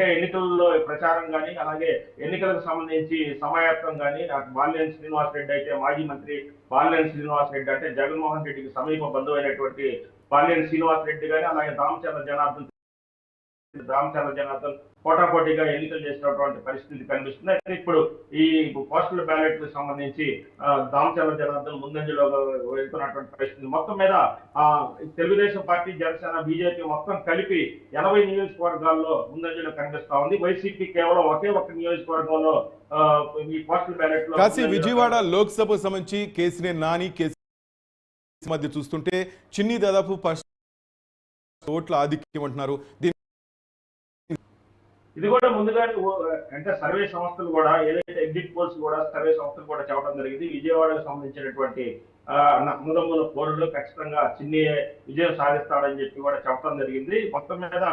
అంటే ఎన్నికల్లో ప్రచారం కానీ అలాగే ఎన్నికలకు సంబంధించి సమాయత్తం కానీ అటు బాలినేని శ్రీనివాస్ రెడ్డి అయితే మాజీ మంత్రి బాలినేని శ్రీనివాస్ రెడ్డి అంటే జగన్మోహన్ రెడ్డికి సమీప బంధువు అయినటువంటి బాలినేని శ్రీనివాస్ రెడ్డి కానీ అలాగే దామచంద్ర జనార్దన్ రామచంద్ర జనార్దన్ పోటాపోటీగా ఎన్నికలు చేసినటువంటి పరిస్థితి కనిపిస్తుంది. అయితే ఇప్పుడు ఈ పోస్టల్ బ్యాలెట్కు సంబంధించి ఆ, దామచంద్ర జనార్దన్ ముందంజలో వెళ్తున్నటువంటి పరిస్థితి మొత్తం మీద తెలుగుదేశం పార్టీ జనసేన బీజేపీ మొత్తం కలిపి ఎనభై నియోజకవర్గాల్లో ముందంజలో కనిపిస్తా ఉంది. వైసీపీ కేవలం ఒకే ఒక్క నియోజకవర్గంలో ఈ పోస్టల్ బ్యాలెట్లో విజయవాడ లోక్సభకు సంబంధించి కేసీఆర్ నాని కేసీ మధ్య చూస్తుంటే చిన్ని దాదాపు ఓట్ల ఆధిక్యం అంటున్నారు. దీని ఇది కూడా ముందుగానే ఓ- అంటే సర్వే సంస్థలు కూడా ఏదైతే ఎగ్జిట్ పోల్స్ కూడా సర్వే సంస్థలు కూడా చెప్పడం జరిగింది. విజయవాడకు సంబంధించినటువంటి ఆ, నమ్మదమ్ముల పోరులో ఖచ్చితంగా చిన్ని విజయం సాధిస్తాడని చెప్పి కూడా చెప్పడం జరిగింది. మొత్తం మీద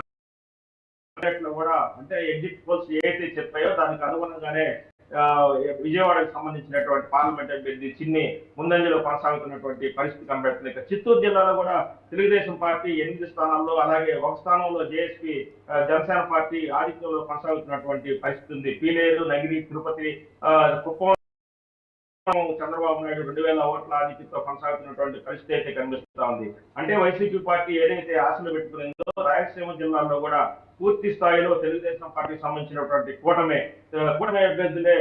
కూడా అంటే ఎగ్జిట్ పోల్స్ ఏదైతే చెప్పాయో దానికి అనుగుణంగానే విజయవాడకు సంబంధించినటువంటి పార్లమెంట్ అభ్యర్థి చిన్ని ముందంజలో కొనసాగుతున్నటువంటి పరిస్థితి కనబడుతుంది. ఇక చిత్తూరు జిల్లాలో కూడా తెలుగుదేశం పార్టీ ఎనిమిది స్థానాల్లో అలాగే ఒక స్థానంలో జేఎస్పీ జనసేన పార్టీ ఆధిక్యంలో కొనసాగుతున్నటువంటి పరిస్థితి ఉంది. పీలేరు నగిరి తిరుపతి కుప్పం చంద్రబాబు నాయుడు రెండు వేల ఓట్ల ఆధిక్యంతో కొనసాగుతున్నటువంటి పరిస్థితి అయితే కనిపిస్తా ఉంది. అంటే వైసీపీ పార్టీ ఏదైతే ఆశలు పెట్టుకునేందో రాయలసీమ జిల్లాల్లో కూడా పూర్తి స్థాయిలో తెలుగుదేశం పార్టీకి సంబంధించినటువంటి కూటమే కూటమి అభ్యర్థులే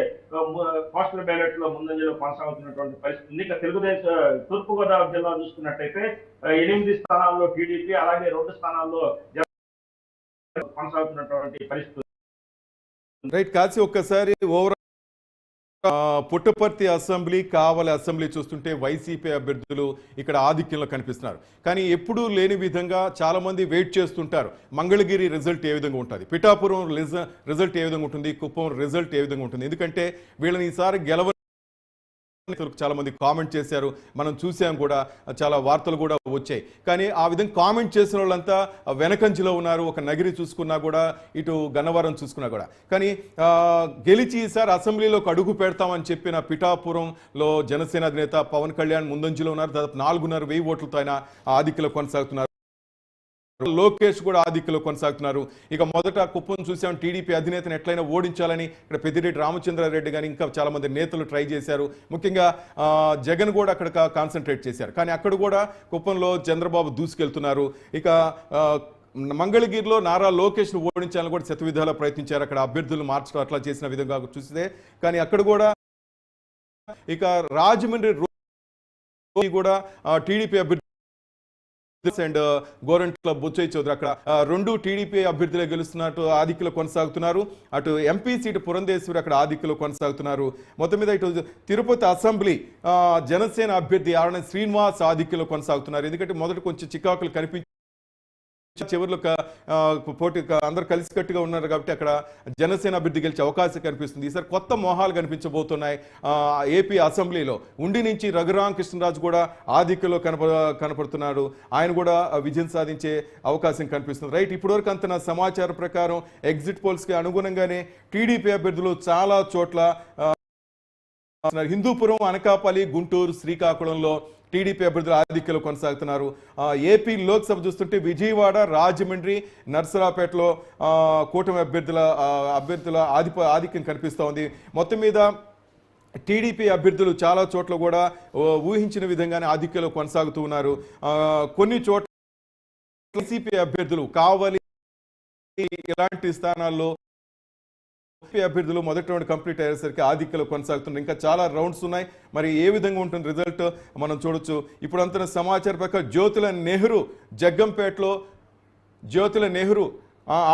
పోస్టల్ బ్యాలెట్లో ముందంజలో కొనసాగుతున్నటువంటి పరిస్థితి ఉంది. ఇక తెలుగుదేశం తూర్పుగోదావరి జిల్లా చూసుకున్నట్టయితే ఎనిమిది స్థానాల్లో టీడీపీ అలాగే రెండు స్థానాల్లో కొనసాగుతున్నటువంటి పరిస్థితి రైట్ కాశీ ఒక్కసారి overall Puttaparthi assembly Kavali assembly చూస్తుంటే వైసీపీ అభ్యర్థులు ఇక్కడ ఆధిక్యంలో కనిపిస్తున్నారు. కానీ ఎప్పుడూ లేని విధంగా చాలా మంది వెయిట్ చేస్తుంటారు. మంగళగిరి రిజల్ట్ ఏ విధంగా ఉంటుంది? పిఠాపురం రిజల్ట్ ఏ విధంగా ఉంటుంది? కుప్పం రిజల్ట్ ఏ విధంగా ఉంటుంది? ఎందుకంటే వీళ్ళని ఈసారి గెలవ చాలా మంది కామెంట్ చేశారు. మనం చూసాం కూడా చాలా వార్తలు కూడా వచ్చాయి. కానీ ఆ విధంగా కామెంట్ చేసిన వాళ్ళంతా వెనకంచిలో ఉన్నారు. ఒక నగిరి చూసుకున్నా కూడా ఇటు గన్నవరం చూసుకున్నా కూడా. కానీ ఆ, గెలిచి ఈసారి అసెంబ్లీలోకి అడుగు పెడతామని చెప్పిన పిఠాపురంలో జనసేన అధినేత పవన్ కళ్యాణ్ ముందంజలో ఉన్నారు. దాదాపు నాలుగున్నర వెయ్యి ఓట్లతో ఆయన ఆధిక్యలో కొనసాగుతున్నారు. లోకేష్ కూడా ఆధిక్యలో కొనసాగుతున్నారు. ఇక మొదట కుప్పం చూసాం. టీడీపీ అధినేతను ఎట్లయినా ఓడించాలని ఇక్కడ పెద్దిరెడ్డి రామచంద్రారెడ్డి కానీ ఇంకా చాలామంది నేతలు ట్రై చేశారు. ముఖ్యంగా జగన్ కూడా అక్కడ కాన్సన్ట్రేట్ చేశారు. కానీ అక్కడ కూడా కుప్పంలో చంద్రబాబు దూసుకెళ్తున్నారు. ఇక మంగళగిరిలో నారా లోకేష్ను ఓడించాలని కూడా శతవిధాలా ప్రయత్నించారు. అక్కడ అభ్యర్థులు మార్చడం అట్లా చేసిన విధంగా చూస్తే. కానీ అక్కడ కూడా ఇక రాజమండ్రి కూడా టీడీపీ అభ్యర్థి అండ్ గోరంట్ల uh, బుచ్చయ్య చౌదరి అక్కడ రెండు టీడీపీ అభ్యర్థులే గెలుస్తున్నట్టు ఆధిక్యలో కొనసాగుతున్నారు. అటు ఎంపీ సీటు పురంధేశ్వరి అక్కడ ఆధిక్యలో కొనసాగుతున్నారు. మొత్తం మీద ఇటు తిరుపతి అసెంబ్లీ జనసేన అభ్యర్థి ఆరణ శ్రీనివాస్ ఆధిక్యలో కొనసాగుతున్నారు. ఎందుకంటే మొదట కొంచెం చికాకులు కనిపించి చివరిలో క- పోటీ అందరు కలిసికట్టుగా ఉన్నారు కాబట్టి అక్కడ జనసేన అభ్యర్థి గెలిచే అవకాశం కనిపిస్తుంది. ఈసారి కొత్త మోహాలు కనిపించబోతున్నాయి. ఏపీ అసెంబ్లీలో ఉండి నుంచి రఘురామ కృష్ణరాజు కూడా ఆధిక్యలో కనప కనపడుతున్నాడు. ఆయన కూడా విజయం సాధించే అవకాశం కనిపిస్తుంది. రైట్ ఇప్పటివరకు అంత నా సమాచారం ప్రకారం ఎగ్జిట్ పోల్స్కి అనుగుణంగానే టీడీపీ అభ్యర్థులు చాలా చోట్ల హిందూపురం అనకాపల్లి గుంటూరు శ్రీకాకుళంలో టీడీపీ అభ్యర్థుల ఆధిక్యలు కొనసాగుతున్నారు. ఏపీ లోక్సభ చూస్తుంటే విజయవాడ రాజమండ్రి నర్సరాపేటలో కూటమి అభ్యర్థుల అభ్యర్థుల ఆధిప ఆధిక్యం కనిపిస్తూ ఉంది. మొత్తం మీద టీడీపీ అభ్యర్థులు చాలా చోట్ల కూడా ఊహించిన విధంగానే ఆధిక్యంలో కొనసాగుతూ ఉన్నారు. కొన్ని చోట్ల వైసీపీ అభ్యర్థులు కావలి ఇలాంటి స్థానాల్లో ఎంపీ అభ్యర్థులు మొదటి రౌండ్ కంప్లీట్ అయ్యేసరికి ఆధిక్యలో కొనసాగుతుంది ఇంకా చాలా రౌండ్స్ ఉన్నాయి. మరి ఏ విధంగా ఉంటుంది రిజల్ట్? మనం చూడొచ్చు. ఇప్పుడు అంతున్న సమాచార ప్రకారం జ్యోతుల నెహ్రూ జగ్గంపేటలో జ్యోతుల నెహ్రూ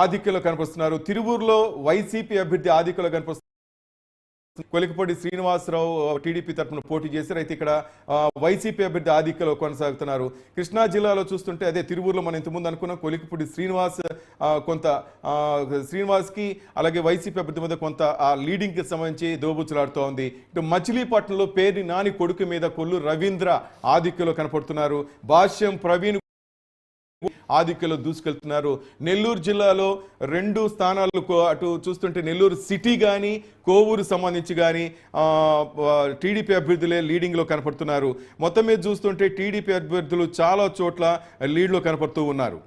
ఆధిక్యంలో కనిపిస్తున్నారు. తిరువూరులో వైసీపీ అభ్యర్థి ఆధిక్యంలో కనిపిస్తున్నారు. కొలికపూడి శ్రీనివాసరావు టీడీపీ తరఫున పోటీ చేశారు. అయితే ఇక్కడ వైసీపీ అభ్యర్థి ఆధిక్యలో కొనసాగుతున్నారు. కృష్ణా జిల్లాలో చూస్తుంటే అదే తిరువూరులో మనం ఇంతకుముందు అనుకున్నాం కొలికపూడి శ్రీనివాస్ కొంత శ్రీనివాస్కి అలాగే వైసీపీ అభ్యర్థి మీద కొంత ఆ లీడింగ్కి సంబంధించి దోబుచ్చులాడుతూ ఉంది. ఇటు మచిలీపట్నంలో పేరు నాని కొడుకు మీద కొల్లు రవీంద్ర ఆధిక్యలో కనపడుతున్నారు. భాష్యం ప్రవీణ్ ఆధిక్యలో దూసుకెళ్తున్నారు. నెల్లూరు జిల్లాలో రెండు స్థానాలకు అటు చూస్తుంటే నెల్లూరు సిటీ కానీ కోవూరు సంబంధించి కానీ టీడీపీ అభ్యర్థులే లీడింగ్లో కనపడుతున్నారు. మొత్తం మీద చూస్తుంటే టీడీపీ అభ్యర్థులు చాలా చోట్ల లీడ్లో కనపడుతూ ఉన్నారు.